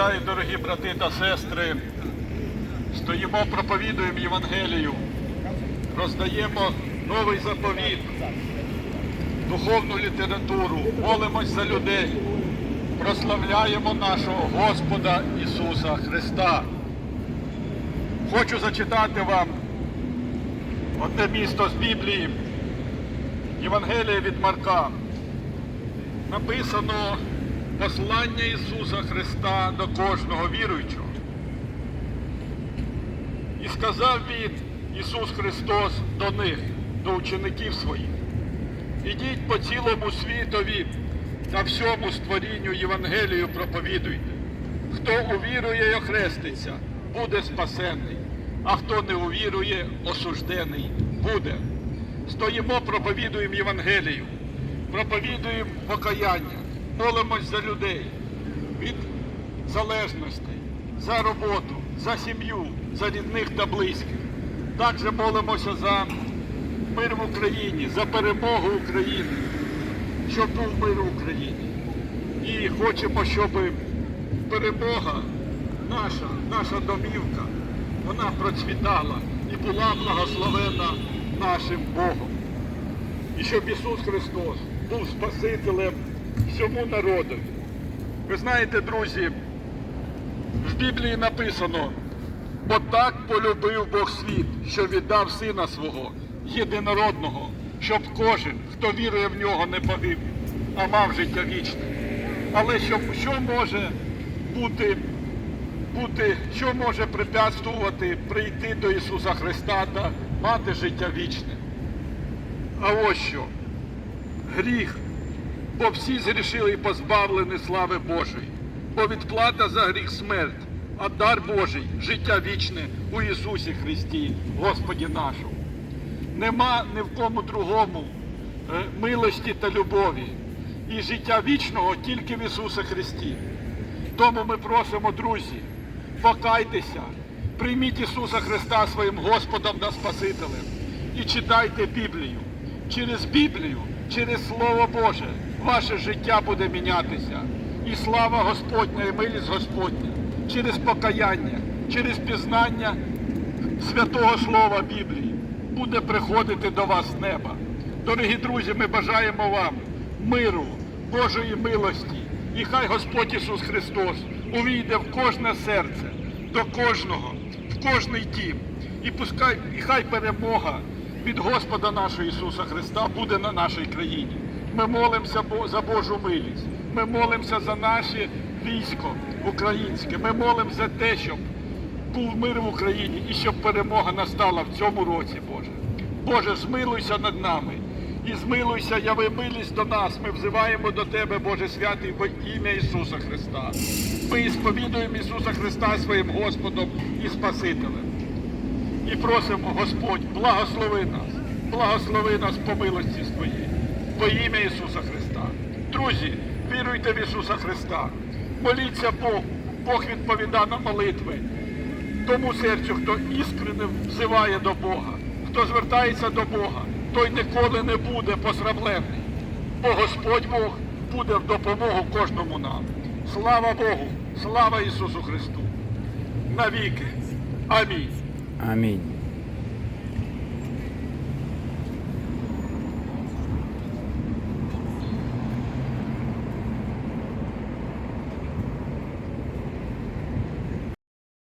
Вітаю, дорогі брати та сестри. Стоїмо, проповідуємо Євангелію, роздаємо новий заповіт, духовну літературу, молимось за людей, прославляємо нашого Господа Ісуса Христа. Хочу зачитати вам одне місто з Біблії, Євангелія від Марка. Написано послання Ісуса Христа до кожного віруючого. І сказав він Ісус Христос до них, до учеників своїх. Ідіть по цілому світові та всьому створінню Євангелію проповідуйте. Хто увірує і охреститься, буде спасенний, а хто не увірує, осуждений буде. Стоїмо, проповідуємо Євангелію, проповідуємо покаяння, молимось за людей від залежностей, за роботу, за сім'ю, за рідних та близьких. Також молимося за мир в Україні, за перемогу України, щоб був мир в Україні. І хочемо, щоб перемога наша, наша домівка, вона процвітала і була благословена нашим Богом. І щоб Ісус Христос був Спасителем всьому народові. Ви знаєте, друзі, в Біблії написано, бо так полюбив Бог світ, що віддав Сина свого, єдинородного, щоб кожен, хто вірує в нього, не погиб, а мав життя вічне. Але щоб, що може бути, бути, що може препятствувати прийти до Ісуса Христа та мати життя вічне? А ось що. Гріх, бо всі зрішили і позбавлені слави Божої. Бо відплата за гріх смерть, а дар Божий життя вічне у Ісусі Христі, Господі нашому. Нема ні в кому другому е, милості та любові і життя вічного тільки в Ісусі Христі. Тому ми просимо, друзі, покайтеся, прийміть Ісуса Христа своїм Господом та Спасителем і читайте Біблію. Через Біблію, через Слово Боже, ваше життя буде мінятися. І слава Господня, і милість Господня через покаяння, через пізнання святого Слова Біблії буде приходити до вас неба. Дорогі друзі, ми бажаємо вам миру, Божої милості. І хай Господь Ісус Христос увійде в кожне серце, до кожного, в кожний дім. І пускай, і хай перемога від Господа нашого Ісуса Христа буде на нашій країні. Ми молимося за Божу милість. Ми молимося за наше військо українське. Ми молимося за те, щоб був мир в Україні і щоб перемога настала в цьому році, Боже. Боже, змилуйся над нами і змилуйся, яви милість до нас. Ми взиваємо до Тебе, Боже святий, во ім'я Ісуса Христа. Ми сповідуємо Ісуса Христа своїм Господом і Спасителем. І просимо, Господь, благослови нас, благослови нас по милості Своїй, во ім'я Ісуса Христа. Друзі, віруйте в Ісуса Христа, моліться Богу, Бог відповіда на молитви. Тому серцю, хто іскренне взиває до Бога, хто звертається до Бога, той ніколи не буде посрамлений. Бо Господь Бог буде в допомогу кожному нам. Слава Богу, слава Ісусу Христу! Навіки. Амінь. Амінь.